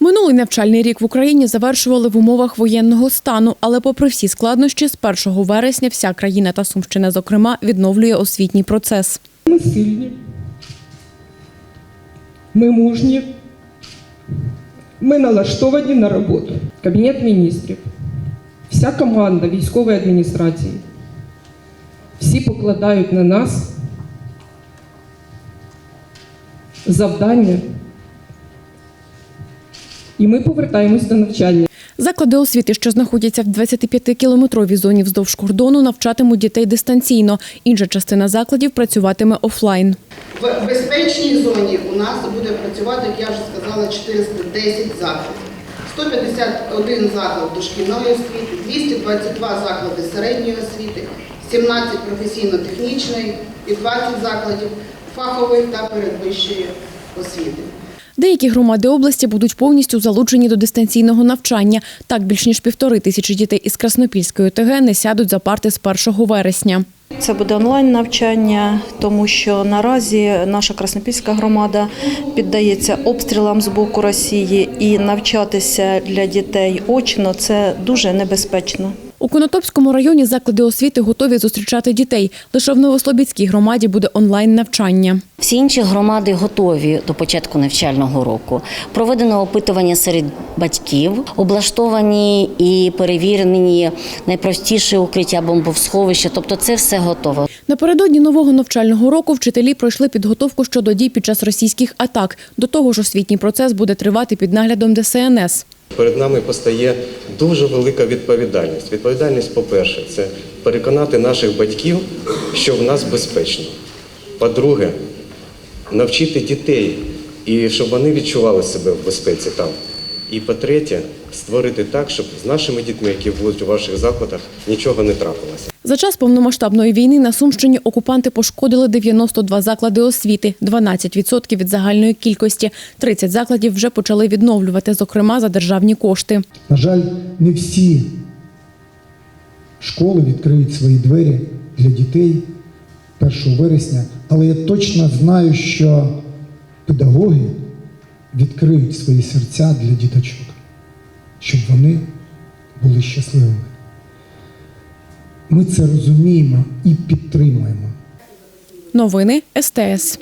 Минулий навчальний рік в Україні завершували в умовах воєнного стану, але попри всі складнощі, з 1 вересня вся країна та Сумщина, зокрема, відновлює освітній процес. Ми сильні, ми мужні, ми налаштовані на роботу. Кабінет міністрів, вся команда військової адміністрації, всі покладають на нас завдання, і ми повертаємось до навчання. Заклади освіти, що знаходяться в 25-кілометровій зоні вздовж кордону, навчатимуть дітей дистанційно. Інша частина закладів працюватиме офлайн. В безпечній зоні у нас буде працювати, як я вже сказала, 410 закладів. 151 заклад дошкільної освіти, 222 заклади середньої освіти, 17 професійно-технічної і 20 закладів фахової та передвищої освіти. Деякі громади області будуть повністю залучені до дистанційного навчання. Так, більш ніж півтори тисячі дітей із Краснопільської ОТГ не сядуть за парти з 1 вересня. Це буде онлайн навчання, тому що наразі наша Краснопільська громада піддається обстрілам з боку Росії і навчатися для дітей очно це дуже небезпечно. У Конотопському районі заклади освіти готові зустрічати дітей. Лише в Новослобідській громаді буде онлайн навчання. Всі інші громади готові до початку навчального року. Проведено опитування серед батьків, облаштовані і перевірені найпростіші укриття бомбосховища. Тобто, це все готово. Напередодні нового навчального року вчителі пройшли підготовку щодо дій під час російських атак. До того ж, освітній процес буде тривати під наглядом ДСНС. Перед нами постає дуже велика відповідальність. Відповідальність, по-перше, це переконати наших батьків, що в нас безпечно. По-друге, навчити дітей і щоб вони відчували себе в безпеці там. І по-третє, створити так, щоб з нашими дітьми, які будуть у ваших закладах, нічого не трапилося. За час повномасштабної війни на Сумщині окупанти пошкодили 92 заклади освіти, 12% від загальної кількості. 30 закладів вже почали відновлювати, зокрема за державні кошти. На жаль, не всі школи відкриють свої двері для дітей 1 вересня, але я точно знаю, що педагоги відкриють свої серця для діточок, щоб вони були щасливими. Ми це розуміємо і підтримуємо. Новини СТС.